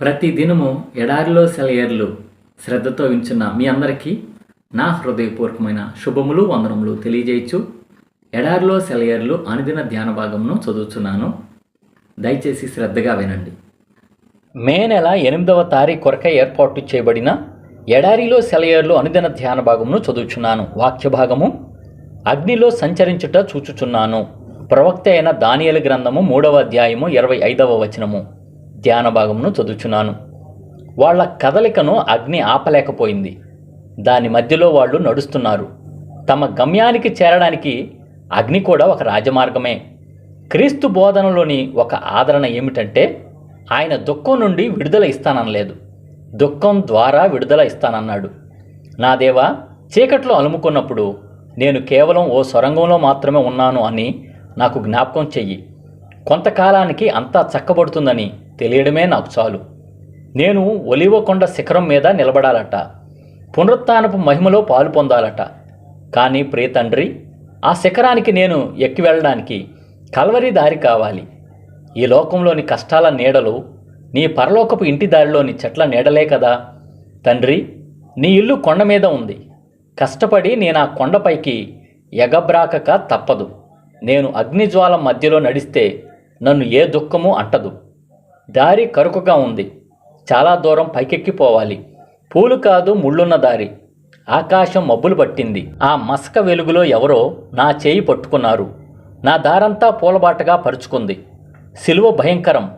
ప్రతి దినము ఎడారిలో సెలయర్లు శ్రద్ధతో వించున్న మీ అందరికీ నా హృదయపూర్వకమైన శుభములు వందనములు తెలియజేయచ్చు. ఎడారిలో సెలయర్లు అనుదిన ధ్యాన భాగమును చదువుతున్నాను దయచేసి శ్రద్ధగా వినండి. మే నెల ఎనిమిదవ తారీఖు కొరకై ఏర్పాటు చేయబడిన ఎడారిలో సెలయర్లు అనుదిన ధ్యాన భాగమును చదువుచున్నాను. వాక్య భాగము అగ్నిలో సంచరించుట చూచుచున్నాను. ప్రవక్త అయిన దానియలు గ్రంథము మూడవ అధ్యాయము ఇరవై ఐదవ వచనము. ధ్యాన భాగమును చదువుచున్నాను. వాళ్ళ కదలికను అగ్ని ఆపలేకపోయింది. దాని మధ్యలో వాళ్ళు నడుస్తున్నారు. తమ గమ్యానికి చేరడానికి అగ్ని కూడా ఒక రాజమార్గమే. క్రీస్తు బోధనలోని ఒక ఆదరణ ఏమిటంటే ఆయన దుఃఖం నుండి విడుదల ఇస్తాననలేదు. దుఃఖం ద్వారా విడుదల ఇస్తానన్నాడు. నా దేవా చీకట్లో అలుముకున్నప్పుడు నేను కేవలం ఓ సొరంగంలో మాత్రమే ఉన్నాను అని నాకు జ్ఞాపకం చెయ్యి. కొంతకాలానికి అంతా చక్కబడుతుందని తెలియడమే నాకు చాలు. నేను ఒలివకొండ శిఖరం మీద నిలబడాలట. పునరుత్నపు మహిమలో పాలు పొందాలట. కానీ ప్రియతండ్రి ఆ శిఖరానికి నేను ఎక్కి వెళ్ళడానికి కల్వరి దారి కావాలి. ఈ లోకంలోని కష్టాల నీడలు నీ పరలోకపు ఇంటి దారిలోని చెట్ల నీడలే కదా. తండ్రి నీ ఇల్లు కొండ మీద ఉంది. కష్టపడి నేను ఆ కొండపైకి ఎగబ్రాకక తప్పదు. నేను అగ్నిజ్వాల మధ్యలో నడిస్తే నన్ను ఏ దుఃఖము అంటదు. దారి కరుకుగా ఉంది. చాలా దూరం పైకెక్కిపోవాలి పూలు కాదు ముళ్ళున్న దారి. ఆకాశం మబ్బులు పట్టింది. ఆ మసక వెలుగులో ఎవరో నా చేయి పట్టుకున్నారు. నా దారంతా పూలబాటగా పరుచుకుంది. సిలువ భయంకరం.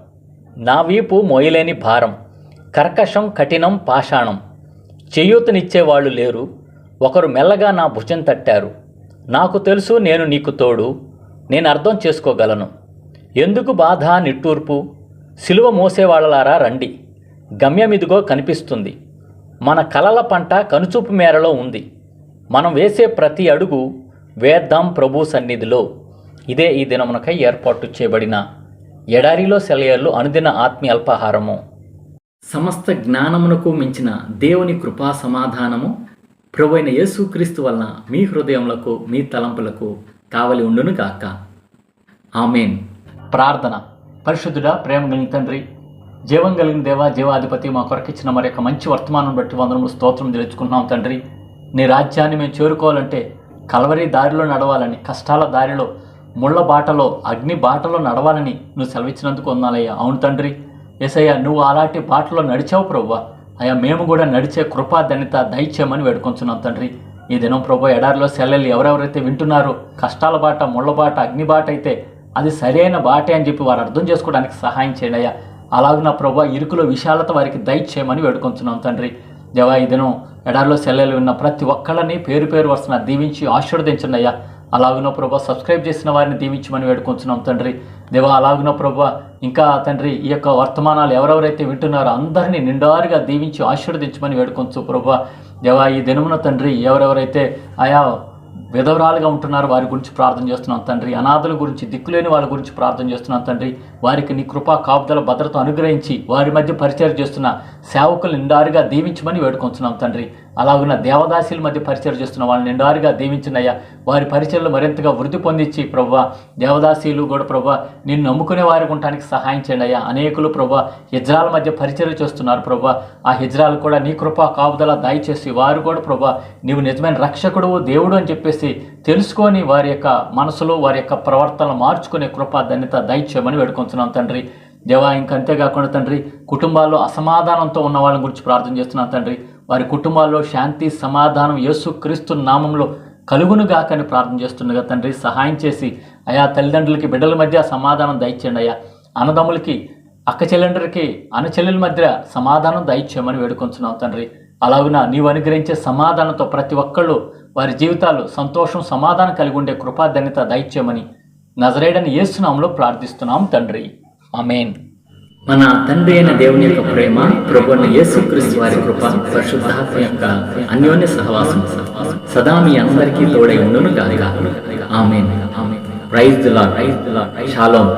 నా వీపు మోయలేని భారం. కర్కశం కఠినం పాషాణం. చేయూతనిచ్చేవాళ్ళు లేరు. ఒకరు మెల్లగా నా భుజం తట్టారు. నాకు తెలుసు నేను నీకు తోడు. నేను అర్థం చేసుకోగలను. ఎందుకు బాధ నిట్టూర్పు? సిలువ మోసేవాళ్ళలారా రండి. గమ్యమిదిగో కనిపిస్తుంది. మన కలల పంట కనుచూపు మేరలో ఉంది. మనం వేసే ప్రతి అడుగు వేద్దాం ప్రభు సన్నిధిలో. ఇదే ఈ దినమునకై ఏర్పాటు చేయబడిన ఎడారిలో సెలయర్లు అనుదిన ఆత్మీయ అల్పాహారము సమస్త జ్ఞానమునకు మించిన దేవుని కృపా సమాధానము ప్రభు అయిన యేసుక్రీస్తు వలన మీ హృదయములకు మీ తలంపులకు కావలి ఉండును గాక ఆమెన్. ప్రార్థన. పరిశుద్ధుడా ప్రేమ కలిగిన తండ్రి జీవం కలిగిన దేవా జీవాధిపతి మా కొరకిచ్చిన మరి యొక్క మంచి వర్తమానం బట్టి వందనము స్తోత్రం తెలుసుకుంటున్నాం తండ్రి. నీ రాజ్యాన్ని మేము చేరుకోవాలంటే కలవరి దారిలో నడవాలని కష్టాల దారిలో ముళ్ళ బాటలో అగ్ని బాటలో నడవాలని నువ్వు సెలవిచ్చినందుకు వందాలయ్యా అవును తండ్రి. ఏసయ్య నువ్వు అలాంటి బాటలో నడిచావు ప్రభు అయ్యా మేము కూడా నడిచే కృపా ధన్యత దయచేయమని వేడుకొంచున్నాం తండ్రి. ఈ దినం ప్రభు ఎడారిలో సెల్లెలు ఎవరెవరైతే వింటున్నారో కష్టాల బాట ముళ్ళ బాట అగ్ని బాట అయితే అది సరైన బాటే అని చెప్పి వారు అర్థం చేసుకోవడానికి సహాయం చేయండి అయ్యా. అలాగే ప్రభు ఇరుకులో విశాలత వారికి దయచేయమని వేడుకొంచున్నాం తండ్రి. దేవా ఈ దినం ఎడారిలో సెల్లెలు విన్న ప్రతి ఒక్కళ్ళని పేరు పేరు వరుసన దీవించి ఆశీర్వదించండి అయ్యా. అలాగున ప్రభా సబ్స్క్రైబ్ చేసిన వారిని దీవించమని వేడుకొంచున్నాం తండ్రి. దేవా అలాగున ప్రభా ఇంకా తండ్రి ఈ యొక్క వర్తమానాలు ఎవరెవరైతే వింటున్నారో అందరినీ నిండారుగా దీవించి ఆశీర్వదించమని వేడుకొంచు ప్రభా. దేవా ఈ దినమున తండ్రి ఎవరెవరైతే ఆయా విధవరాలుగా ఉంటున్నారు వారి గురించి ప్రార్థన చేస్తున్నాం తండ్రి. అనాథల గురించి దిక్కులేని వాళ్ళ గురించి ప్రార్థన చేస్తున్నాం తండ్రి. వారికి నీ కృపా కాపుదల భద్రత అనుగ్రహించి వారి మధ్య పరిచయం చేస్తున్న సేవకులు నిండారుగా దీవించమని వేడుకొంచున్నాం తండ్రి. అలాగున్న దేవదాసీల మధ్య పరిచయం చేస్తున్న వాళ్ళని నిండారుగా దీవించినయ్యా. వారి పరిచయలు మరింతగా వృద్ధి పొందించి ప్రభా దేవదాసీలు కూడా ప్రభా నిన్ను నమ్ముకునే వారి ఉండటానికి సహాయం చేయండి అయ్యా అనేకులు ప్రభా హిజ్రాల మధ్య పరిచయం చేస్తున్నారు ప్రభా ఆ హిజ్రాలు కూడా నీ కృపా కాపుదల దయచేసి వారు కూడా ప్రభా నీవు నిజమైన రక్షకుడు దేవుడు అని చెప్పేసి తెలుసుకొని వారి యొక్క మనసులో వారి యొక్క ప్రవర్తనలు మార్చుకునే కృపా ధన్యత దయచేయమని వేడుకొంచున్నాం తండ్రి. దేవా ఇంకా అంతేకాకుండా తండ్రి కుటుంబాల్లో అసమాధానంతో ఉన్న వాళ్ళని గురించి ప్రార్థన చేస్తున్నాను తండ్రి. వారి కుటుంబాల్లో శాంతి సమాధానం యేసు క్రీస్తు నామంలో కలుగునుగాకని ప్రార్థన చేస్తుండగా తండ్రి సహాయం చేసి అయా తల్లిదండ్రులకి బిడ్డల మధ్య సమాధానం దయచేయండి అయ్యా. అన్నదమ్ములకి అక్క చెల్లెండ్రికి అన్న మధ్య సమాధానం దయచేయమని వేడుకొంచున్నావు తండ్రి. అలాగున నీవు అనుగ్రహించే సమాధానంతో ప్రతి ఒక్కళ్ళు వారి జీవితాలు సంతోషం సమాధానం కలిగి ఉండే కృపాధన్యత దయచేయమని నజరేడని యేసునామంలో ప్రార్థిస్తున్నాం తండ్రి. అమేన్ మన తండ్రి అయిన దేవుని యొక్క ప్రేమ ప్రభు యేసుక్రీస్తు వారి కృప పరిశుద్ధాత్మ యొక్క అన్యోన్య సహవాసం సదా మీ అందరికీ తోడై ఉండును amen amen praise the lord praise the lord shalom